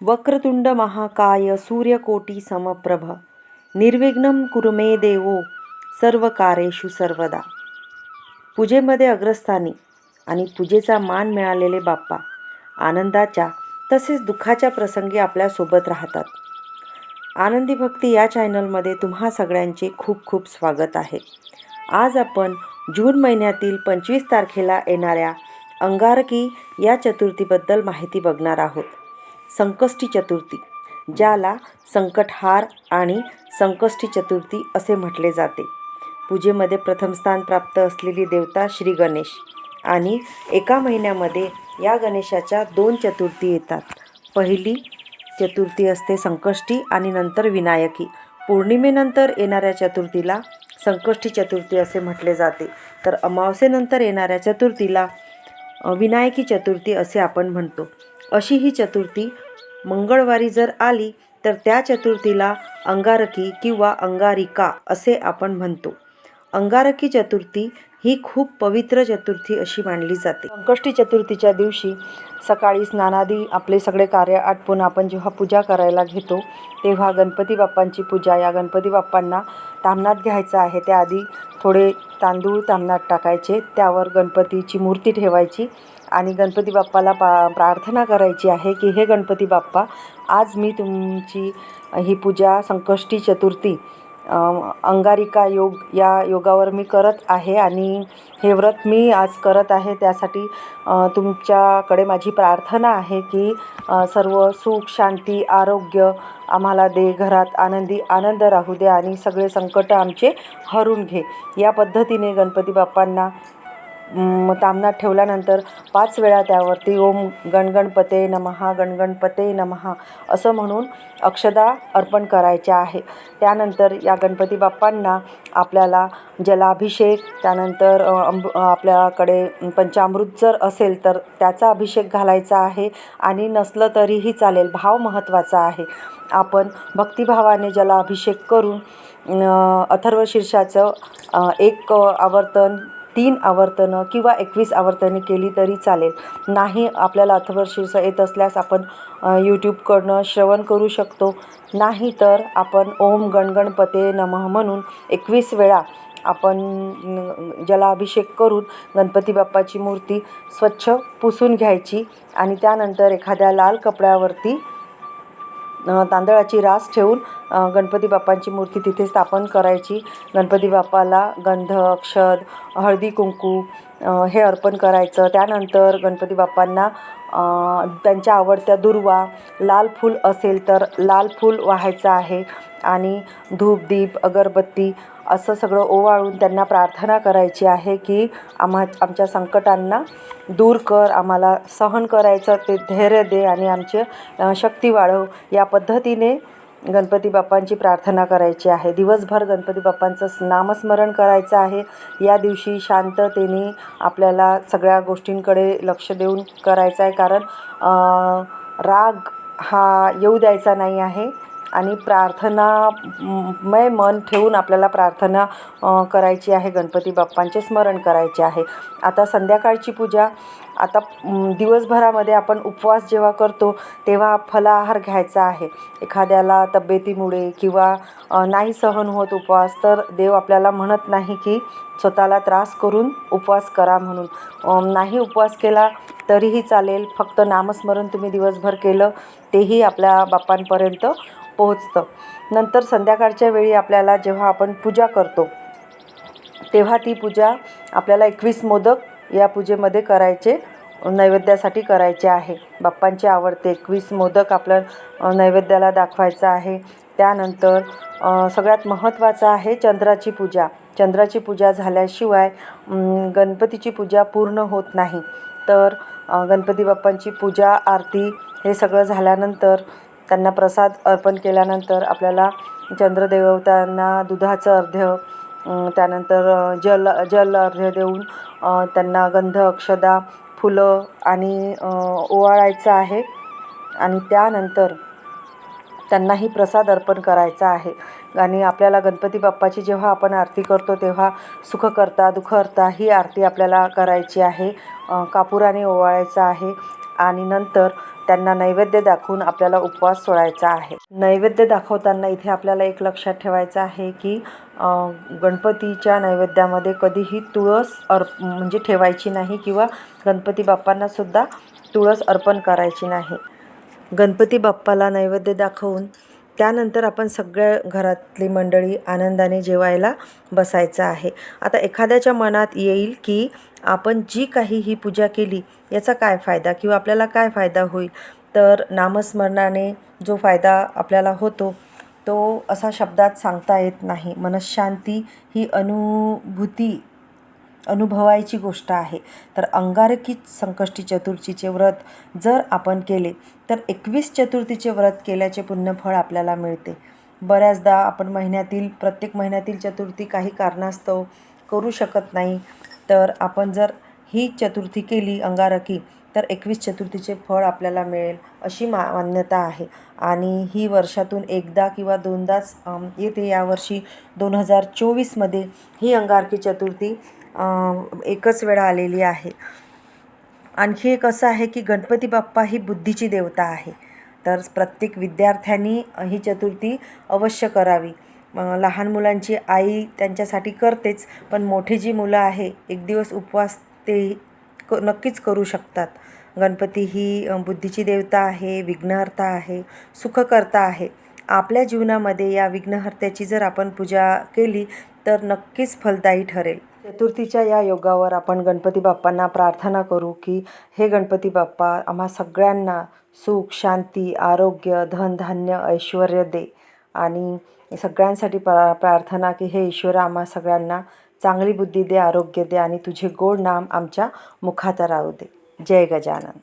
वक्रतुंड महाकाय सूर्यकोटी समप्रभ। निर्विघ्नम कुरुमे देवो सर्व कारेषु सर्वदा। पूजेमध्ये अग्रस्थानी आणि पूजेचा मान मिळालेले बाप्पा आनंदाच्या तसेच दुःखाच्या प्रसंगी आपल्यासोबत राहतात. आनंदी भक्ती या चॅनलमध्ये तुम्हा सगळ्यांचे खूप खूप स्वागत आहे. आज आपण जून महिन्यातील पंचवीस तारखेला येणाऱ्या अंगारकी या चतुर्थीबद्दल माहिती बघणार आहोत. संकष्टी चतुर्थी ज्याला संकटहार आणि संकष्टी चतुर्थी असे म्हटले जाते. पूजेमध्ये प्रथम स्थान प्राप्त असलेली देवता श्री गणेश आणि एका महिन्यामध्ये या गणेशाच्या दोन चतुर्थी येतात. पहिली चतुर्थी असते संकष्टी आणि नंतर विनायकी. पौर्णिमेनंतर येणाऱ्या चतुर्थीला संकष्टी चतुर्थी असे म्हटले जाते. तर अमावस्येनंतर येणाऱ्या चतुर्थीला विनायकी चतुर्थी असे आपण म्हणतो. अशी ही चतुर्थी मंगळवारी जर आली तर त्या चतुर्थीला अंगारकी किंवा अंगारिका असे आपण म्हणतो. अंगारकी चतुर्थी ही खूप पवित्र चतुर्थी अशी मानली जाते. संकष्टी चतुर्थीच्या दिवशी सकाळी स्नानादी आपले सगळे कार्य आटपून आपण जेव्हा पूजा करायला घेतो तेव्हा गणपती बाप्पांची पूजा या गणपती बाप्पांना तामणात घ्यायचं आहे त्याआधी थोडे तांदूळ तामणात टाकायचे त्यावर गणपतीची मूर्ती ठेवायची आणि गणपती बाप्पाला पा प्रार्थना करायची आहे की हे गणपती बाप्पा आज मी तुमची ही पूजा संकष्टी चतुर्थी अंगारिका योग या योगावर मी करत आहे आणि हे व्रत मी आज करत आहे. त्यासाठी तुमच्याकडे माझी प्रार्थना आहे की सर्व सुख शांती आरोग्य आम्हाला दे घरात आनंदी आनंद राहू दे आणि सगळे संकट आमचे हरून घे. या पद्धतीने गणपती बाप्पांना तामणात ठेवल्यानंतर पाच वेळा त्यावरती ओम गणगणपते नमहा गणगणपते नमहा असं म्हणून अक्षदा अर्पण करायच्या आहे. त्यानंतर या गणपती बाप्पांना आपल्याला जलाभिषेक त्यानंतर अंब आपल्याकडे पंचामृत जर असेल तर त्याचा अभिषेक घालायचा आहे आणि नसलं तरीही चालेल भाव महत्त्वाचा आहे. आपण भक्तिभावाने जलाभिषेक करून अथर्वशीर्षाचं अथर्व शीर्षाचं एक आवर्तन तीन आवर्तनं किंवा एकवीस आवर्तने केली तरी चालेल. नाही आपल्याला अथर्वशीर्ष येत असल्यास आपण यूट्यूबकडनं श्रवण करू शकतो. नाही तर आपण ओम गणगणपते नमः म्हणून एकवीस वेळा आपण ज्याला अभिषेक करून गणपती बाप्पाची मूर्ती स्वच्छ पुसून घ्यायची आणि त्यानंतर एखाद्या लाल कपड्यावरती तांदळाची रास ठेवून गणपती बाप्पांची मूर्ती तिथे स्थापन करायची. गणपती बाप्पाला गंध अक्षद हळदी कुंकू हे अर्पण करायचं. त्यानंतर गणपती बाप्पांना त्यांच्या आवडत्या दुर्वा लाल फूल असेल तर लाल फूल वाहायचं आहे. आणि धूप दीप अगरबत्ती असं सगळं ओवाळून त्यांना प्रार्थना करायची आहे की आम्हा आमच्या संकटांना दूर कर आम्हाला सहन करायचं ते धैर्य दे आणि आमचे शक्ती वाढव. या पद्धतीने गणपती बाप्पांची प्रार्थना करायची आहे. दिवसभर गणपती बाप्पांचं नामस्मरण करायचं आहे. या दिवशी शांततेने आपल्याला सगळ्या गोष्टींकडे लक्ष देऊन करायचं आहे. कारण राग हा येऊ द्यायचा नाही आहे. आणि प्रार्थनामय मन ठेवून आपल्याला प्रार्थना करायची आहे. गणपती बाप्पांचे स्मरण करायचे आहे. आता संध्याकाळची पूजा आता दिवसभरामध्ये आपण उपवास जेव्हा करतो तेव्हा फलाहार घ्यायचा आहे. एखाद्याला तब्येतीमुळे किंवा नाही सहन होत उपवास तर देव आपल्याला म्हणत नाही की स्वतःला त्रास करून उपवास करा म्हणून. नाही उपवास केला तरीही चालेल. फक्त नामस्मरण तुम्ही दिवसभर केलं तेही आपल्या बाप्पांपर्यंत पोहोचतं. नंतर संध्याकाळच्या वेळी आपल्याला जेव्हा आपण पूजा करतो तेव्हा ती पूजा आपल्याला एकवीस मोदक या पूजेमध्ये करायचे नैवेद्यासाठी करायचे आहे. बाप्पांचे आवडते एकवीस मोदक आपल्या नैवेद्याला दाखवायचं आहे. त्यानंतर सगळ्यात महत्त्वाचं आहे चंद्राची पूजा. चंद्राची पूजा झाल्याशिवाय गणपतीची पूजा पूर्ण होत नाही. तर गणपती बाप्पांची पूजा आरती हे सगळं झाल्यानंतर त्यांना प्रसाद अर्पण केल्यानंतर आपल्याला चंद्रदेवतांना दुधाचं अर्ध्य त्यानंतर जल जल अर्ध्य देऊन त्यांना गंध अक्षदा फुलं आणि ओवाळायचं आहे. आणि त्यानंतर त्यांनाही प्रसाद अर्पण करायचा आहे. आणि आपल्याला गणपती बाप्पाची जेव्हा आपण आरती करतो तेव्हा सुखकर्ता दुःखहर्ता ही आरती आपल्याला करायची आहे. कापुराने ओवाळायचं आहे. आणि नंतर त्यांना नैवेद्य दाखवून आपल्याला उपवास सोडायचा आहे. नैवेद्य दाखवताना इथे आपल्याला एक लक्षात ठेवायचं आहे की गणपतीच्या नैवेद्यामध्ये कधीही तुळस अर्प म्हणजे ठेवायची नाही किंवा गणपती बाप्पांनासुद्धा तुळस अर्पण करायची नाही. गणपती बाप्पाला नैवेद्य दाखवून त्यानंतर आपण सगळ्या घरातली मंडळी आनंदाने जेवायला बसायचं आहे. आता एखाद्याच्या मनात येईल की आपण जी काही ही पूजा केली याचा काय फायदा किंवा आपल्याला काय फायदा होईल? तर नामस्मरणाने जो फायदा आपल्याला होतो तो असा शब्दात सांगता येत नाही. मनशांती ही अनुभूती अनुभवायची गोष्ट आहे. तर अंगारकी संकष्टी चतुर्थीचे व्रत जर आपण केले तर एकवीस चतुर्थीचे व्रत केल्याचे पुण्यफळ आपल्याला मिळते. बऱ्याचदा आपण महिन्यातील प्रत्येक महिन्यातील चतुर्थी काही कारणास्तव करू शकत नाही. तर आपण जर ही चतुर्थी केली अंगारकी तर एकवीस चतुर्थीचे फळ आपल्याला मिळेल अशी मा मान्यता आहे. आणि ही वर्षातून एकदा किंवा दोनदाच येते. यावर्षी दोन हजार चोवीसमध्ये ही अंगारकी चतुर्थी एकच वेळा आलेली आहे. आणखी एक असं आहे की गणपती बाप्पा ही बुद्धीची देवता आहे. तर प्रत्येक विद्यार्थ्यांनी ही चतुर्थी अवश्य करावी. लहान मुलांची आई त्यांच्यासाठी करतेच पण मोठी जी मुलं आहे एक दिवस उपवास ते क नक्कीच करू शकतात. गणपती ही बुद्धीची देवता आहे विघ्नहर्ता आहे सुखकर्ता आहे. आपल्या जीवनामध्ये या विघ्नहर्त्याची जर आपण पूजा केली तर नक्कीच फलदायी ठरेल. चतुर्थीच्या या योगावर आपण गणपती बाप्पांना प्रार्थना करू की हे गणपती बाप्पा आम्हा सगळ्यांना सुख शांती आरोग्य धनधान्य ऐश्वर दे. आणि सगळ्यांसाठी प्रा प्रार्थना की हे ईश्वर आम्हा सगळ्यांना चांगली बुद्धी दे आरोग्य दे आणि तुझे गोड नाम आमच्या मुखात राहू दे. जय गजानन.